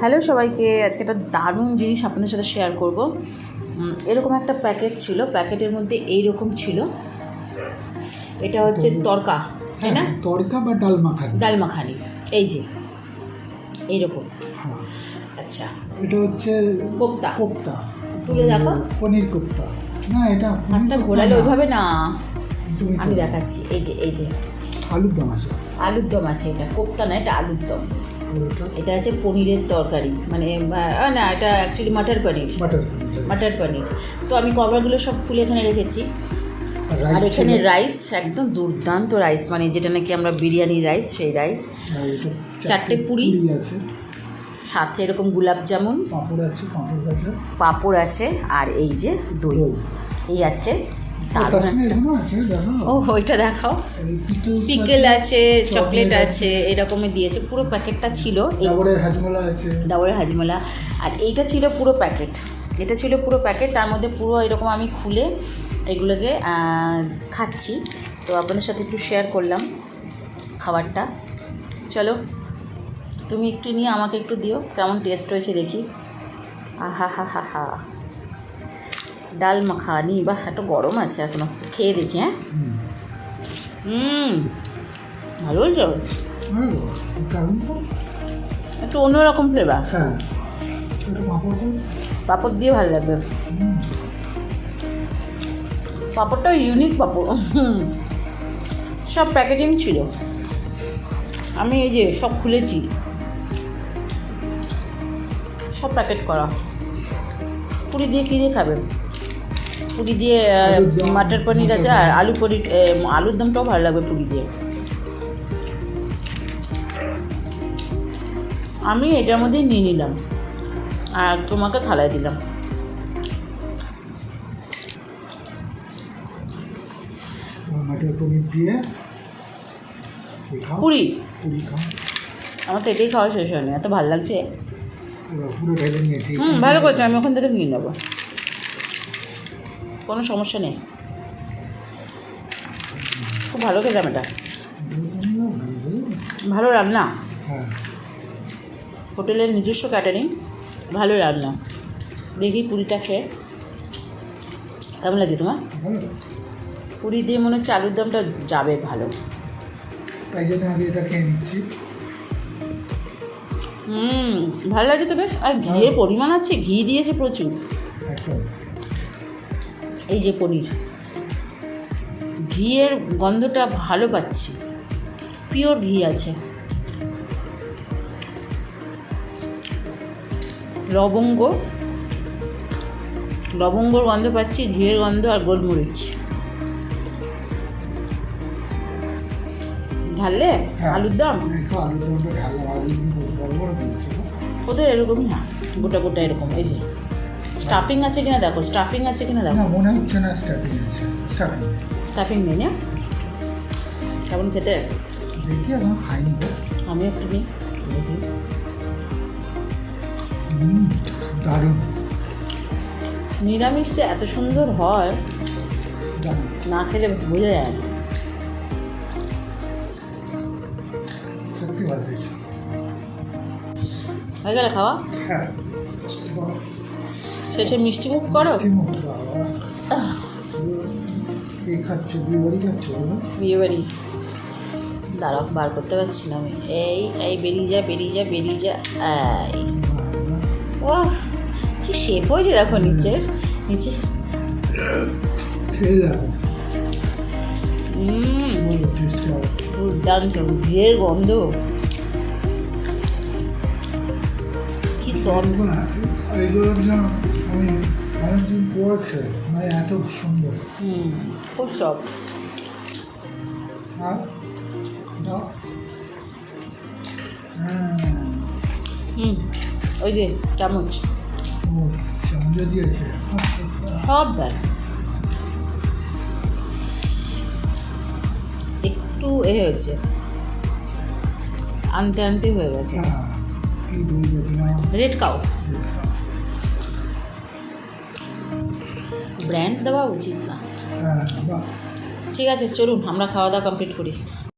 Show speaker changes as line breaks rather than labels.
Hello সবাইকে আজকে একটা দারুণ জিনিস আপনাদের সাথে শেয়ার করব। এরকম একটা প্যাকেট ছিল প্যাকেটের মধ্যে এই রকম ছিল। এটা হচ্ছে তরকা তাই না?
তরকা বা ডাল মাখানি।
ডাল মাখানি এই যে। এইরকম।
হ্যাঁ।
আচ্ছা।
এটা হচ্ছে
কোপ্তা।
কোপ্তা।
তুলে দেখো।
পনির কোপ্তা। না এটা
হাতটা ঘোরালে ওইভাবে না। আমি দেখাচ্ছি এই যে এই যে।
আলুর দম আছে।
আলুর দম আছে এটা কোপ্তা না এটা আলুর দম। এটা আছে পনিরের তরকারি মানে না এটা অ্যাকচুয়ালি মাটার পনির। মাটার পনির তো আমি কভারগুলো সব খুলে এখানে রেখেছি।
আর
এখানে রাইস একদম দুর্দান্ত রাইস মানে যেটা নাকি আমরা বিরিয়ানি রাইস সেই রাইস চারটে পুরি।
আছে।
সাথে এরকম গোলাপ জামুন।
পাঁপড় আছে পাঁপড় আছে।
আর এই যে দই। এই আজকে ও ওইটা দেখাও।
পিকেল
আছে চকলেট আছে। এরকমই দিয়েছে। পুরো প্যাকেটটা ছিল
ডাবরের হাজমোলা
আর এইটা ছিল পুরো প্যাকেট। এটা ছিল পুরো প্যাকেট। তার মধ্যে পুরো এরকম আমি খুলে এগুলোকে খাচ্ছি। তো আপনাদের সাথে একটু শেয়ার করলাম খাবারটা। চলো তুমি একটু নিয়ে আমাকে একটু দিও। কেমন টেস্ট হয়েছে দেখি। আহা হা হা হা। ডাল মাখানি, বাহ একটু গরম আছে এখনও। খেয়ে দেখি হ্যাঁ? ভালো। একটু অন্যরকম ফ্লেভার
হ্যাঁ পাঁপড়
দিয়ে ভালো লাগবে।
হুম।
পাঁপড়টাও ইউনিক পাঁপড়। সব প্যাকেটিং ছিল। আমি এই যে সব খুলেছি। সব প্যাকেট করা। পুরি দিয়ে কী দিয়ে খাবে? পুরি দিয়ে মাটার পনির আছে আর আলু পনির আলুর দমটাও ভালো লাগবে পুরি দিয়ে। আমি এটার মধ্যেই নিয়ে নিলাম আর তোমাকে থালায় দিলাম।
মাটির পনির দিয়ে
পুরি।
পুরি খাও।
আমার তো এটাই খাওয়া শেষ হয়নি এত ভালো লাগছে।
পুরো
হুম ভালো করছ আমি ওখান থেকে নিয়ে নেব। কোনো সমস্যা নেই। খুব ভালো খেলাম এটা। ভালো রান্না।
হ্যাঁ।
হোটেলের নিজস্ব ক্যাটারিং ভালো রান্না। দেখি পুরিটা খেয়ে। কেমন লাগছে তোমার? পুরি দিয়ে মনে হচ্ছে আলুর দমটা যাবে ভালো।
তাই জন্য আমি এটা খেয়ে নিচ্ছি।
হুম ভালো লাগে তো বেশ। আর ঘিয়ের পরিমাণ আছে ঘি দিয়েছে প্রচুর।
একদম।
এই যে পনির। ঘিয়ের গন্ধটা ভালো পাচ্ছি। পিওর ঘি আছে। লবঙ্গ। লবঙ্গর গন্ধ পাচ্ছি ঘিয়ের গন্ধ আর গোলমরিচ। ঢাললে?
হ্যাঁ।
আলুর দম?
না?
ওদের এরকমই হ্যাঁ। গোটা গোটা এরকম এই যে। স্টাফিং আছে কিনা দেখো স্টাফিং আছে কিনা দেখো।
না মনে হচ্ছে না স্টাফিং আছে। স্টাফিং
স্টাফিং নেই না? কেমন খেতে?
দেখি এখন খাইনি তো।
আমি একটু নিই। দেখি।
দারুণ।
নিরামিষ যে এত সুন্দর হয় না খেলে বোঝা যায়। না
সত্যি ভালো হয়েছে।
হয়ে গেলে খাওয়া?
হ্যাঁ।
শেষে মিষ্টি মুখ করো?
বিয়ে
বাড়ি দাঁড়াও বার করতে পারছি না আমি। এই এই বেরিয়ে যা বেরিয়ে যা বেরিয়ে যা। এই। ও কি শেপ হয়েছে দেখো নিচের নিচে। দুর্দান্ত ঘিয়ের গন্ধ। কি সব
আমি অনেকদিন পর খেয়ে মানে এত সুন্দর।
খুব সফট
আর? দাও।
হুম ওই যে চামচ।
ও চামচ দিয়েছে
সব দেয়। একটু এ হয়েছে। আনতে আনতে হয়ে গেছে। রেড কাউ ব্র্যান্ড দেওয়া উচিত না।
হ্যাঁ
ঠিক আছে চলুন আমরা খাওয়া দাওয়া কমপ্লিট করি।